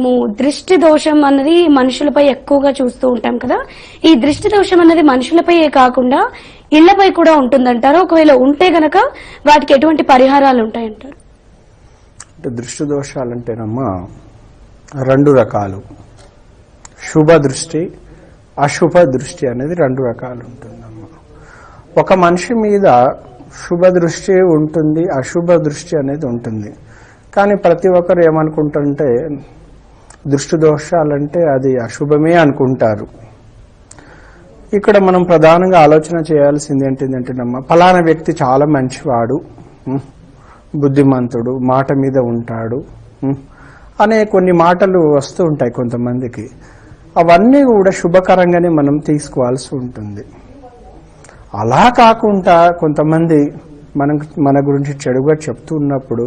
మేము దృష్టి దోషం అన్నది మనుషులపై ఎక్కువగా చూస్తూ ఉంటాం కదా. ఈ దృష్టి దోషం అన్నది మనుషులపై కాకుండా ఇళ్ళపై కూడా ఉంటుందంటారు. ఒకవేళ ఉంటే గనక వాటికి ఎటువంటి పరిహారాలు ఉంటాయంటారు? అంటే దృష్టి దోషాలు అంటేనమ్మా రెండు రకాలు. శుభ దృష్టి అశుభ దృష్టి అనేది రెండు రకాలు ఉంటుందమ్మా. ఒక మనిషి మీద శుభ దృష్టి ఉంటుంది అశుభ దృష్టి అనేది ఉంటుంది. కానీ ప్రతి ఒక్కరు ఏమనుకుంటుంటే దృష్టి దోషాలంటే అది అశుభమే అనుకుంటారు. ఇక్కడ మనం ప్రధానంగా ఆలోచన చేయాల్సింది ఏంటిదంటేనమ్మా ఫలానా వ్యక్తి చాలా మంచివాడు బుద్ధిమంతుడు మాట మీద ఉంటాడు అనే కొన్ని మాటలు వస్తూ ఉంటాయి కొంతమందికి. అవన్నీ కూడా శుభకరంగానే మనం తీసుకోవాల్సి ఉంటుంది. అలా కాకుండా కొంతమంది మనం మన గురించి చెడుగా చెప్తూ ఉన్నప్పుడు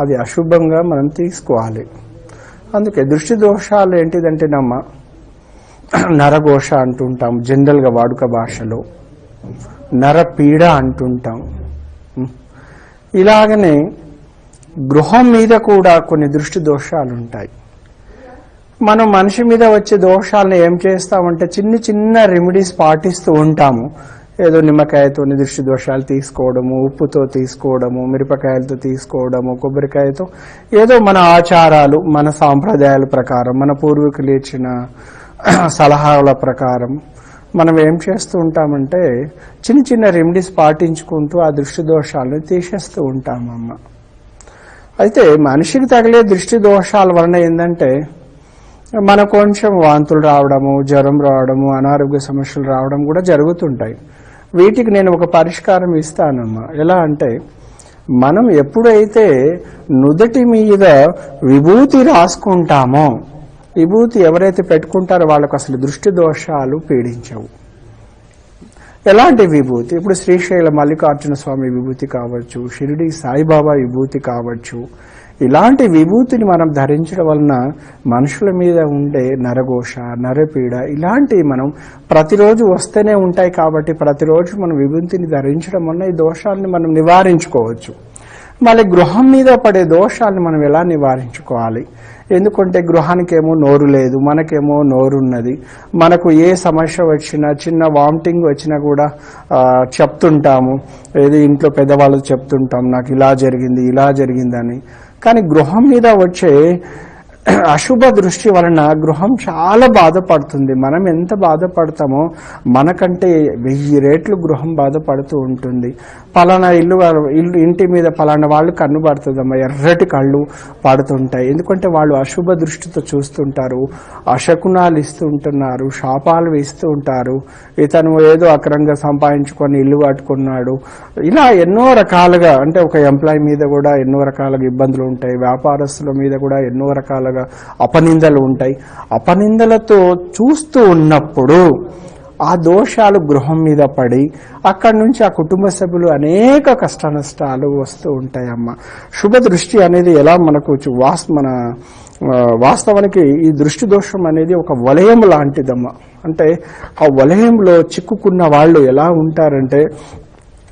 అది అశుభంగా మనం తీసుకోవాలి. అందుకే దృష్టి దోషాలు ఏంటిదంటేనమ్మా నరఘోష అంటుంటాం జనరల్గా వాడుక భాషలో. నరపీడ అంటుంటాం. ఇలాగనే గృహం మీద కూడా కొన్ని దృష్టి దోషాలు ఉంటాయి మనం మనిషి మీద వచ్చే దోషాలను ఏం చేస్తామంటే చిన్న చిన్న రెమెడీస్ పాటిస్తూ ఉంటాము. ఏదో నిమ్మకాయతో దృష్టి దోషాలు తీసుకోవడము ఉప్పుతో తీసుకోవడము మిరపకాయలతో తీసుకోవడము కొబ్బరికాయతో ఏదో మన ఆచారాలు మన సాంప్రదాయాల ప్రకారం మన పూర్వీకులు ఇచ్చిన సలహాల ప్రకారం మనం ఏం చేస్తూ ఉంటామంటే చిన్న చిన్న రెమెడీస్ పాటించుకుంటూ ఆ దృష్టి దోషాలను తీసేస్తూ ఉంటామమ్మ అయితే మనిషికి తగిలే దృష్టి దోషాల వలన ఏంటంటే మన కొంచెం వాంతులు రావడము జ్వరం రావడము అనారోగ్య సమస్యలు రావడం కూడా జరుగుతుంటాయి. వీటికి నేను ఒక పరిష్కారం ఇస్తానమ్మా. ఎలా అంటే మనం ఎప్పుడైతే నుదుటి మీద విభూతి రాసుకుంటామో విభూతి ఎవరైతే పెట్టుకుంటారో వాళ్ళకు అసలు దృష్టి దోషాలు పీడించవు. ఎలాంటి విభూతి? ఇప్పుడు శ్రీశైల మల్లికార్జున స్వామి విభూతి కావచ్చు షిరిడి సాయిబాబా విభూతి కావచ్చు ఇలాంటి విభూతిని మనం ధరించడం వలన మనుషుల మీద ఉండే నరఘోష నరపీడ ఇలాంటివి మనం ప్రతిరోజు వస్తూనే ఉంటాయి కాబట్టి ప్రతిరోజు మనం విభూతిని ధరించడం వలన ఈ దోషాలను మనం నివారించుకోవచ్చు. మళ్ళీ గృహం మీద పడే దోషాలను మనం ఎలా నివారించుకోవాలి? ఎందుకంటే గృహానికేమో నోరు లేదు మనకేమో నోరు ఉన్నది మనకు ఏ సమస్య వచ్చినా చిన్న వామిటింగ్ వచ్చినా కూడా చెప్తుంటాము. ఏది ఇంట్లో పెద్దవాళ్ళు చెప్తుంటాం నాకు ఇలా జరిగింది ఇలా జరిగిందని. కానీ గృహం మీద వచ్చే అశుభ దృష్టి వలన గృహం చాలా బాధపడుతుంది. మనం ఎంత బాధపడతామో మనకంటే వెయ్యి రేట్లు గృహం బాధపడుతూ ఉంటుంది. పలానా ఇల్లు ఇల్లు ఇంటి మీద పలానా వాళ్ళు కన్ను పడుతుందమ్మా. ఎర్రటి కళ్ళు పడుతుంటాయి. ఎందుకంటే వాళ్ళు అశుభ దృష్టితో చూస్తుంటారు. అశకునాలు ఇస్తూ ఉంటున్నారు శాపాలు వేస్తూ ఉంటారు ఇతను ఏదో అక్రంగా సంపాదించుకొని ఇల్లు కట్టుకున్నాడు. ఇలా ఎన్నో రకాలుగా అంటే ఒక ఎంప్లాయ్ మీద కూడా ఎన్నో రకాలుగా ఇబ్బందులు ఉంటాయి. వ్యాపారస్తుల మీద కూడా ఎన్నో రకాలుగా అపనిందలు ఉంటాయి. అపనిందలతో చూస్తూ ఉన్నప్పుడు ఆ దోషాలు గృహం మీద పడి అక్కడి నుంచి ఆ కుటుంబ సభ్యులు అనేక కష్ట నష్టాలు వస్తూ ఉంటాయమ్మ. శుభ దృష్టి అనేది ఎలా మనకు వాస్ మన వాస్తవానికి ఈ దృష్టి దోషం అనేది ఒక వలయం లాంటిదమ్మ. అంటే ఆ వలయంలో చిక్కుకున్న వాళ్ళు ఎలా ఉంటారంటే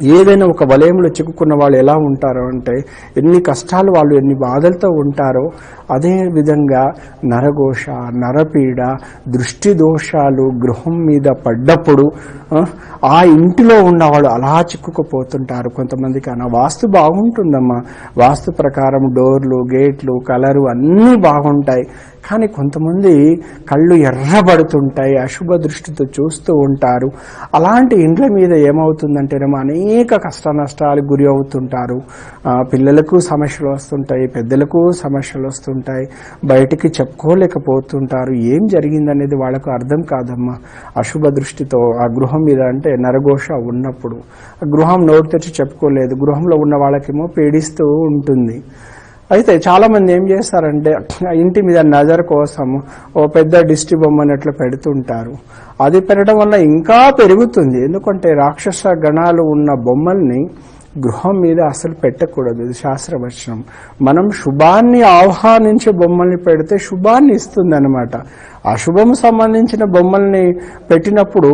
ఏదైనా ఒక వలయంలో చిక్కుకున్న వాళ్ళు ఎలా ఉంటారో అంటే ఎన్ని కష్టాలు వాళ్ళు ఎన్ని బాధలతో ఉంటారో అదే విధంగా నరఘోష నరపీడ దృష్టి దోషాలు గృహం మీద పడ్డప్పుడు ఆ, ఇంటిలో ఉన్నవాళ్ళు అలా చిక్కుకుపోతుంటారు. కొంతమందికి అన్న వాస్తు బాగుంటుందమ్మా. వాస్తు ప్రకారం డోర్లు గేట్లు కలరు అన్నీ బాగుంటాయి. కానీ కొంతమంది కళ్ళు ఎర్రబడుతుంటాయి అశుభ దృష్టితో చూస్తూ ఉంటారు. అలాంటి ఇండ్ల మీద ఏమవుతుందంటేనేమో అనేక కష్ట నష్టాలకు గురి అవుతుంటారు. పిల్లలకు సమస్యలు వస్తుంటాయి పెద్దలకు సమస్యలు వస్తుంటాయి బయటికి చెప్పుకోలేకపోతుంటారు. ఏం జరిగిందనేది వాళ్ళకు అర్థం కాదమ్మా. అశుభ దృష్టితో ఆ గృహం మీద అంటే నరఘోష ఉన్నప్పుడు. ఆ గృహం నోరు తెచ్చి చెప్పుకోలేదు. గృహంలో ఉన్న వాళ్ళకేమో పీడిస్తూ ఉంటుంది. అయితే చాలా మంది ఏం చేస్తారంటే ఆ ఇంటి మీద నజర్ కోసం ఓ పెద్ద దిష్టి బొమ్మని అట్లా పెడుతుంటారు. అది పెట్టడం వల్ల ఇంకా పెరుగుతుంది. ఎందుకంటే రాక్షస గణాలు ఉన్న బొమ్మల్ని గృహం మీద అసలు పెట్టకూడదు. ఇది శాస్త్రవచనం. మనం శుభాన్ని ఆహ్వానించే బొమ్మల్ని పెడితే శుభాన్ని ఇస్తుంది అనమాట అశుభం సంబంధించిన బొమ్మల్ని పెట్టినప్పుడు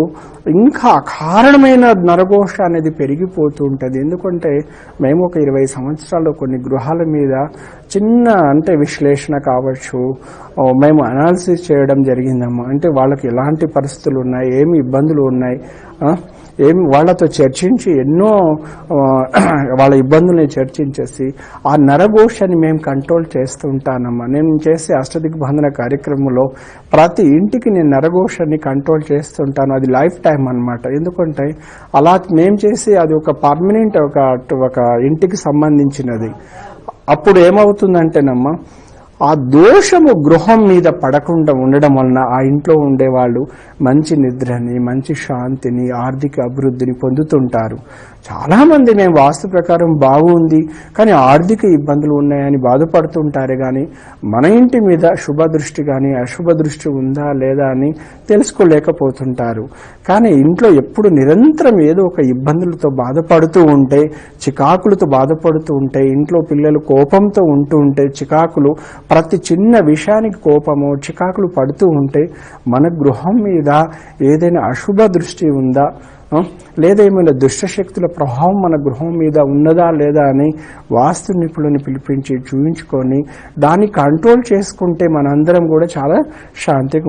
ఇంకా అకారణమైన నరఘోష అనేది పెరిగిపోతూ ఉంటుంది. ఎందుకంటే మేము ఒక ఇరవై సంవత్సరాలు కొన్ని గృహాల మీద చిన్న అంటే విశ్లేషణ కావచ్చు మేము అనాలిసిస్ చేయడం జరిగిందమ్మా. అంటే వాళ్ళకి ఎలాంటి పరిస్థితులు ఉన్నాయి ఏమి ఇబ్బందులు ఉన్నాయి ఏం వాళ్ళతో చర్చించి ఎన్నో వాళ్ళ ఇబ్బందుల్ని చర్చించేసి ఆ నరఘోషని మేము కంట్రోల్ చేస్తుంటానమ్మా. నేను చేసే అష్టదిగ్బంధన కార్యక్రమంలో ప్రతి ఇంటికి నేను నరఘోషని కంట్రోల్ చేస్తుంటాను. అది లైఫ్ టైం అన్నమాట. ఎందుకంటే అలా మేము చేసి అది ఒక పర్మనెంట్ ఒక ఒక ఇంటికి సంబంధించినది. అప్పుడు ఏమవుతుందంటేనమ్మా ఆ దోషము గృహం మీద పడకుండా ఉండడం వలన ఆ ఇంట్లో ఉండేవాళ్ళు మంచి నిద్రని మంచి శాంతిని ఆర్థిక అభివృద్ధిని పొందుతుంటారు. చాలామంది మేము వాస్తు ప్రకారం బాగుంది కానీ ఆర్థిక ఇబ్బందులు ఉన్నాయని బాధపడుతుంటారే కానీ మన ఇంటి మీద శుభ దృష్టి కానీ అశుభ దృష్టి ఉందా లేదా అని తెలుసుకోలేకపోతుంటారు. కానీ ఇంట్లో ఎప్పుడు నిరంతరం ఏదో ఒక ఇబ్బందులతో బాధపడుతూ ఉంటే చికాకులతో బాధపడుతూ ఉంటే ఇంట్లో పిల్లలు కోపంతో ఉంటూ ఉంటే చికాకులు ప్రతి చిన్న విషయానికి కోపము చికాకులు పడుతూ ఉంటే మన గృహం మీద ఏదైనా అశుభ దృష్టి ఉందా లేదా ఏమైనా దుష్టశక్తుల ప్రభావం మన గృహం మీద ఉన్నదా లేదా అని వాస్తు నిపుణులను పిలిపించి చూయించుకొని దాన్ని కంట్రోల్ చేసుకుంటే మనందరం కూడా చాలా శాంతిగా